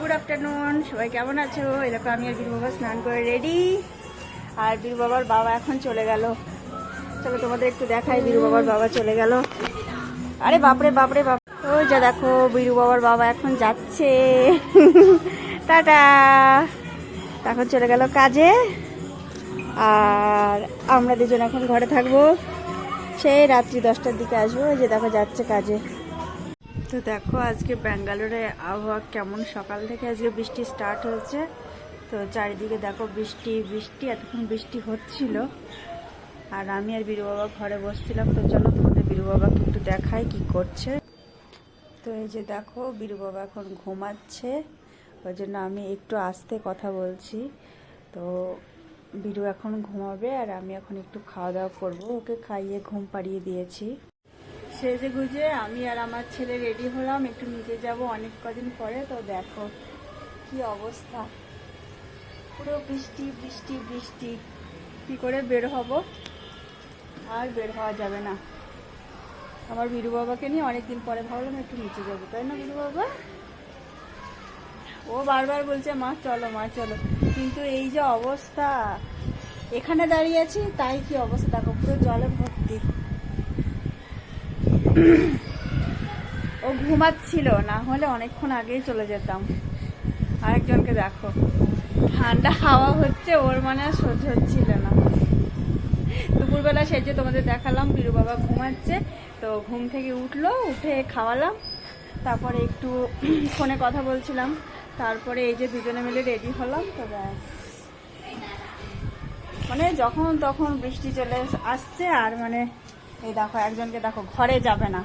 Good afternoon, সবাই কেমন আছো? এরকম আমি আর বীর বাবা স্নান করে রেডি। আর বীর বাবার বাবা এখন চলে গেল। চলো তোমাদের একটু দেখাই বীর বাবার বাবা চলে গেল। আরে বাপরে বাপরে, বাপ ওই যা দেখো বীরু বাবার বাবা এখন যাচ্ছে। টাটা। এখন চলে গেল কাজে। আর আমরা দুজন এখন ঘরে থাকব। সেই রাত্রি দশটার দিকে আসব। যে দেখো, যাচ্ছে কাজে। তো দেখো আজকে ব্যাঙ্গালোরে আবহাওয়া কেমন? সকাল থেকে আজকে বৃষ্টি স্টার্ট হয়েছে। তো চারিদিকে দেখো বৃষ্টি বৃষ্টি, এতক্ষণ বৃষ্টি হচ্ছিল। আর আমি আর বীরু বাবা ঘরে বসছিলাম, তো চলো তোমাদের বীরু বাবাকে একটু দেখাই কি করছে। তো এই যে দেখো, বীরু বাবা এখন ঘুমাচ্ছে। ওই জন্য আমি একটু আস্তে কথা বলছি। তো বীরু এখন ঘুমাবে আর আমি এখন একটু খাওয়া দাওয়া করব। ওকে খাইয়ে ঘুম পাড়িয়ে দিয়েছি। সেজে গুজে আমি আর আমার ছেলে রেডি হলাম, একটু নিচে যাব অনেক কদিন পরে, তো দেখো কি অবস্থা। পুরো বৃষ্টি বৃষ্টি বৃষ্টি। কি করে বের হব? আর বের হওয়া যাবে না। আমার বিরু বাবাকে নিয়ে অনেকদিন পরে ভাবলাম একটু নিচে যাব, তাই না বিরু বাবা? ও বারবার বলছে, মা, চলো মা, চলো। কিন্তু এই যে অবস্থা, এখানে দাঁড়িয়ে আছি, তাই কি অবস্থা? দেখো, পুরো জলে ভর্তি। ও ঘুমাচ্ছিল, না হলে অনেকক্ষণ আগেই চলে যেতাম। আরেকজনকে দেখো। ঠান্ডা হাওয়া হচ্ছে, ওর মানে আর সহ্য হচ্ছিল না। দুপুরবেলা সেজে তোমাদের দেখালাম বীরু বাবা ঘুমাচ্ছে। তো ঘুম থেকে উঠল, উঠে খাওয়ালাম। তারপরে একটু ফোনে কথা বলছিলাম। তারপরে এই যে দুজনে মিলে রেডি হলাম, তো ব্যাস। মানে যখন তখন বৃষ্টি চলে আসছে, আর মানে এই দেখো, একজনকে দেখো, ঘরে যাবে না।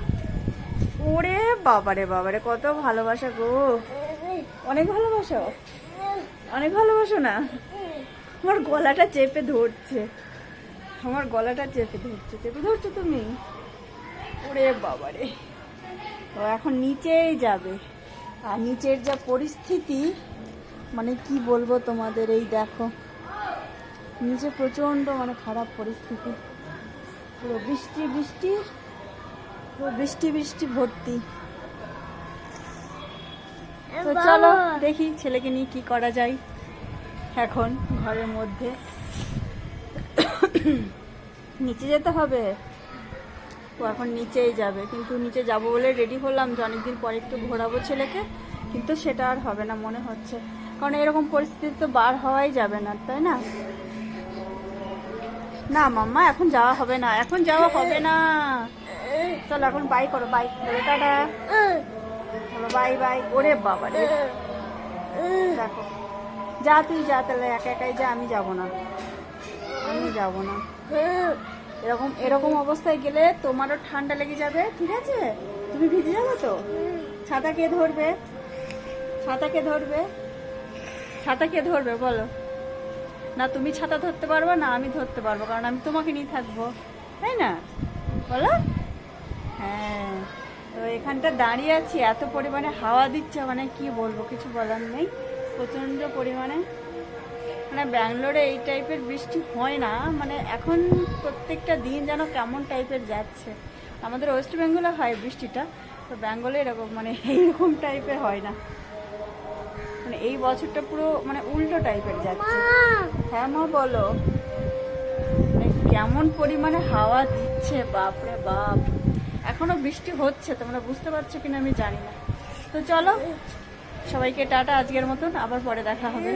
ওরে বাবারে বাবারে, কত ভালোবাসা গো। অনেক ভালোবাসো? অনেক ভালোবাসো না? আমার গলাটা চেপে ধরছে। আমার গলাটা চেপে ধরছে, চেপে ধরছো তুমি? ওরে বাবারে। ও এখন নিচেই যাবে। আর নিচের যা পরিস্থিতি মানে কি বলব তোমাদের, এই দেখো। নিচে প্রচণ্ড মানে খারাপ পরিস্থিতি। পুরো বৃষ্টি বৃষ্টি পুরো বৃষ্টি বৃষ্টি ভর্তি। তো চলো দেখি ছেলেকে নিয়ে কি করা যায় এখন ঘরের মধ্যে। নিচে যেতে হবে। ও এখন নিচেই যাবে। কিন্তু নিচে যাব বলে রেডি হলাম যে অনেকদিন পরে একটু ঘোরাবো ছেলেকে। কিন্তু সেটা আর হবে না মনে হচ্ছে। কারণ এরকম পরিস্থিতি তো বার হওয়াই যাবে না তাই না? না, মাম্মা, এখন যাওয়া হবে না, এখন যাওয়া হবে না। চলো, এখন বাই করো বাই বলো টাটা। বাই বাই ওরে বাবা রে। দেখো, যা তুই যা, তাহলে একা একাই যা, আমি যাব না। আমি যাব না। এরকম এরকম অবস্থায় গেলে তোমারও ঠান্ডা লেগে যাবে, ঠিক আছে? তুমি ভিজে যাবে তো? ছাতা কে ধরবে? ছাতা কে ধরবে? ছাতা কে ধরবে, বলো। না তুমি ছাতা ধরতে পারবে, না আমি ধরতে পারব, কারণ আমি তোমাকে নিয়ে থাকব। তাই না? বলো? হ্যাঁ। তো এখানটা দাঁড়িয়ে আছি, এত পরিমাণে হাওয়া দিচ্ছে মানে কি বলব, কিছু বলার নেই। প্রচণ্ড পরিমাণে। মানে ব্যাঙ্গালোরে এই টাইপের বৃষ্টি হয় না মানে এখন প্রত্যেকটা দিন যেন কেমন টাইপের যাচ্ছে। আমাদের ওয়েস্ট বেঙ্গলে হয় বৃষ্টিটা, তো বেঙ্গলে এরকম মানে এইরকম টাইপের হয় না। এই বছরটা পুরো মানে উল্টো টাইপের যাচ্ছে। হ্যাঁ মা বলো। মানে কেমন পরিমাণে হাওয়া দিচ্ছে বাপরে বাপ। এখনও বৃষ্টি হচ্ছে তোমরা বুঝতে পারছ কিনা আমি জানি না। তো চলো সবাইকে টাটা আজকের মতন আবার পরে দেখা হবে।